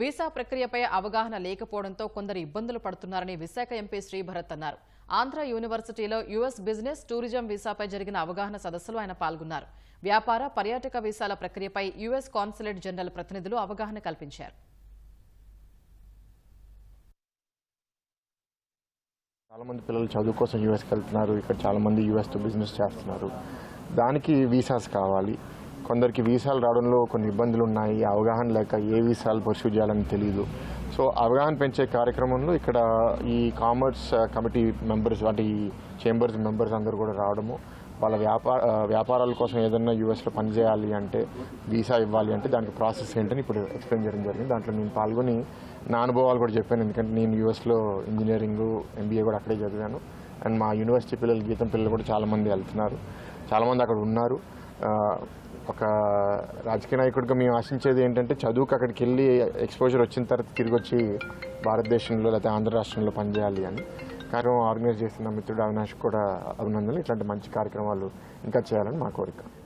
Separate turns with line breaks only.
Visa ప్రక్రియపై అవగాహన లేకపోవడంతో కొందరు ఇబ్బందులు పడుతున్నారని విశాఖ ఎంపీ శ్రీభరత్ అన్నారు. ఆంధ్ర యూనివర్సిటీలో యుఎస్ బిజినెస్ టూరిజం వీసాపై జరిగిన అవగాహన సదస్సులో ఆయన పాల్గొన్నారు. వ్యాపార పర్యాటక వీసాల ప్రక్రియపై యుఎస్ కాన్సులేట్ జనరల్ ప్రతినిధులు అవగాహన కల్పించారు.
చాలా మంది పిల్లలు చదువు కోసం యూఎస్కి వెళ్తున్నారు. ఇక్కడ చాలా మంది యూఎస్తో బిజినెస్ చేస్తున్నారు. దానికి వీసాస్ కావాలి. కొందరికి వీసాలు రావడంలో కొన్ని ఇబ్బందులు ఉన్నాయి అవగాహన లేక ఏ వీసాలు పర్సూ చేయాలని తెలియదు సో అవగాహన పెంచే కార్యక్రమంలో ఇక్కడ ఈ కామర్స్ కమిటీ మెంబర్స్ వాటి చేంబర్స్ మెంబర్స్ అందరూ కూడా రావడము వాళ్ళ వ్యాపార uh, వ్యాపారాల కోసం ఏదైనా యూఎస్లో పనిచేయాలి అంటే వీసా ఇవ్వాలి అంటే దానికి ప్రాసెస్ ఏంటని ఇప్పుడు ఎక్స్ప్లెయిన్ చేయడం జరిగింది. దాంట్లో నేను పాల్గొని నా అనుభవాలు కూడా చెప్పాను. ఎందుకంటే నేను యూఎస్లో ఇంజనీరింగ్ ఎంబీఏ కూడా అక్కడే చదివాను. అండ్ మా యూనివర్సిటీ పిల్లలు గీతం పిల్లలు కూడా చాలామంది వెళ్తున్నారు. చాలామంది అక్కడ ఉన్నారు. ఒక రాజకీయ నాయకుడిగా మేము ఆశించేది ఏంటంటే చదువుకు అక్కడికి వెళ్ళి ఎక్స్పోజర్ వచ్చిన తర్వాత తిరిగి వచ్చి భారతదేశంలో లేకపోతే ఆంధ్ర రాష్ట్రంలో పనిచేయాలి అని. కార్యక్రమం ఆర్గనైజ్ చేసిన మిత్రుడు అవినాష్ కూడా అభినందనలు. ఇట్లాంటి మంచి కార్యక్రమాలు ఇంకా చేయాలని మా కోరిక.